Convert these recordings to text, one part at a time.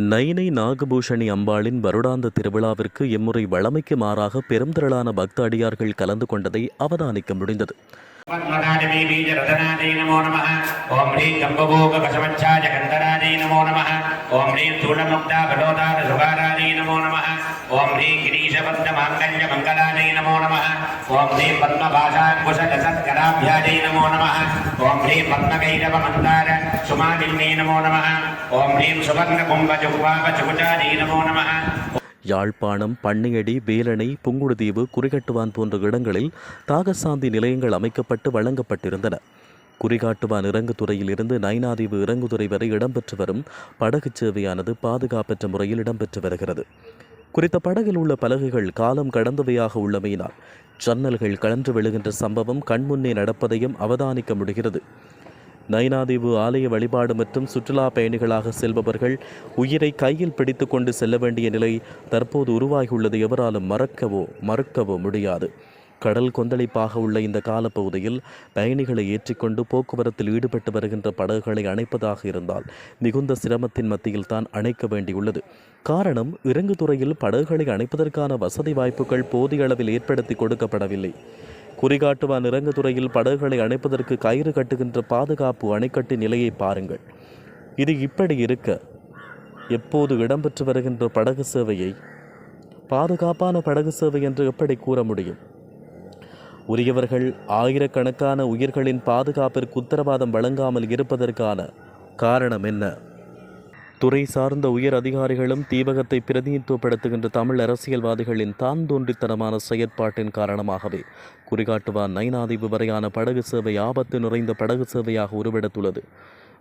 நைனை நாகபூஷணி அம்பாளின் வருடாந்த திருவிழாவிற்கு இம்முறை வழமைக்கு மாறாக பெருந்திரளான பக்த அடியார்கள் கலந்து கொண்டதை அவதானிக்க முடிந்தது. நமோ நம ஓம் ஓம் ஹ்ரீம் சூழமுக்தா நமோ நம ஓம் ஹ்ரீம் கிரீஷபந்த மாங்கல்ய நமோ நம ஓம் ஹ்ரீம் பத்மபாஷாங்குஷ நமோ நம மந்தார சுமாலின்மே நமோ நம ஓம் ஹ்ரீம் சுவர்ண கும்ப நமோ நம யாழ்ப்பாணம் பன்னியடி வேலணை புங்குடுதீவு குறிகட்டுவான் போன்ற இடங்களில் தாகசாந்தி நிலையங்கள் அமைக்கப்பட்டு வழங்கப்பட்டிருந்தன. குறிகாட்டுவான் இறங்குதுறையில் இருந்து நைனாதீவு இறங்குதுறை வரை இடம்பெற்று வரும் படகுச் சேவையானது பாதுகாப்பற்ற முறையில் இடம்பெற்று வருகிறது. குறித்த படகில் உள்ள பலகைகள் காலம் கடந்தவையாக உள்ளமையினால் ஜன்னல்கள் கலன்று விழுகின்ற சம்பவம் கண்முன்னே நடப்பதையும் அவதானிக்க முடிகிறது. நயினாதீவு ஆலய வழிபாடு மற்றும் சுற்றுலா பயணிகளாக செல்பவர்கள் உயிரை கையில் பிடித்து கொண்டு செல்ல வேண்டிய நிலை தற்போது உருவாகியுள்ளது எவராலும் மறக்கவோ மறுக்கவோ முடியாது. கடல் கொந்தளிப்பாக உள்ள இந்த காலப்பகுதியில் பயணிகளை ஏற்றிக்கொண்டு போக்குவரத்தில் ஈடுபட்டு வருகின்ற படகுகளை அணைப்பதாக இருந்தால் மிகுந்த சிரமத்தின் மத்தியில் தான் அணைக்க வேண்டியுள்ளது. காரணம் இறங்குதுறையில் படகுகளை அணைப்பதற்கான வசதி வாய்ப்புகள் போதிய அளவில் ஏற்படுத்தி கொடுக்கப்படவில்லை. குறிகாட்டுவான் இறங்குதுறையில் படகுகளை அணைப்பதற்கு கயிறு கட்டுகின்ற பாதுகாப்பு அணைக்கட்டு நிலையை பாருங்கள். இது இப்படி இருக்க எப்போது இடம்பெற்று வருகின்ற படகு சேவையை பாதுகாப்பான படகு சேவை என்று எப்படி கூற முடியும்? உரியவர்கள் ஆயிரக்கணக்கான உயிர்களின் பாதுகாப்பிற்கு உத்தரவாதம் வழங்காமல் இருப்பதற்கான காரணம் என்ன? துறை சார்ந்த உயர் அதிகாரிகளும் தீபகத்தை பிரதிநிதித்துவப்படுத்துகின்ற தமிழ் அரசியல்வாதிகளின் தான் தோன்றித்தனமான செயற்பாட்டின் காரணமாகவே குறிகாட்டுவான் நைனாதீவு வரையான படகு சேவை ஆபத்து நிறைந்த படகு சேவையாக உருவெடுத்துள்ளது.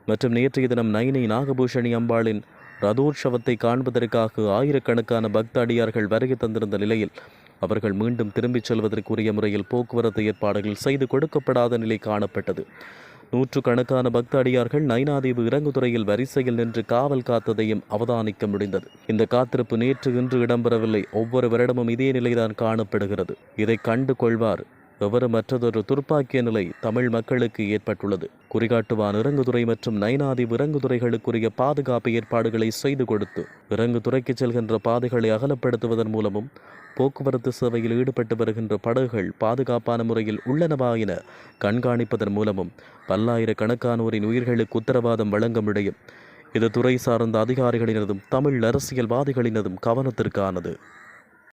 மற்றும் நேற்றைய தினம் நைனை நாகபூஷணி அம்பாளின் ரதோற்சவத்தை காண்பதற்காக ஆயிரக்கணக்கான பக்த அடியார்கள் வருகை தந்திருந்த நிலையில் அவர்கள் மீண்டும் திரும்பிச் செல்வதற்குரிய முறையில் போக்குவரத்து ஏற்பாடுகள் செய்து கொடுக்கப்படாத நிலை காணப்பட்டது. நூற்றுக்கணக்கான பக்தடியார்கள் நைனாதீவு இறங்குதுறையில் வரிசையில் நின்று காவல் காத்ததையும் அவதானிக்க முடிந்தது. இந்த காத்திருப்பு நேற்று இன்று இடம்பெறவில்லை. ஒவ்வொரு வருடமும் இதே நிலைதான் காணப்படுகிறது. இதை கண்டு கொள்வார் விவரமற்றதொரு மற்றதொரு துர்ப்பாக்கிய நிலை தமிழ் மக்களுக்கு ஏற்பட்டுள்ளது. குறிகாட்டுவான் இறங்குதுறை மற்றும் நைனாதி இறங்குதுறைகளுக்குரிய பாதுகாப்பு ஏற்பாடுகளை செய்து கொடுத்து இறங்குதுறைக்கு செல்கின்ற பாதைகளை அகலப்படுத்துவதன் மூலமும் போக்குவரத்து சேவையில் ஈடுபட்டு வருகின்ற படகுகள் பாதுகாப்பான முறையில் உள்ளனவா என கண்காணிப்பதன் மூலமும் பல்லாயிரக்கணக்கானோரின் உயிர்களுக்கு உத்தரவாதம் வழங்க முடியும். இது துறை சார்ந்த அதிகாரிகளினதும் தமிழ் அரசியல்வாதிகளினதும் கவனத்திற்கானது.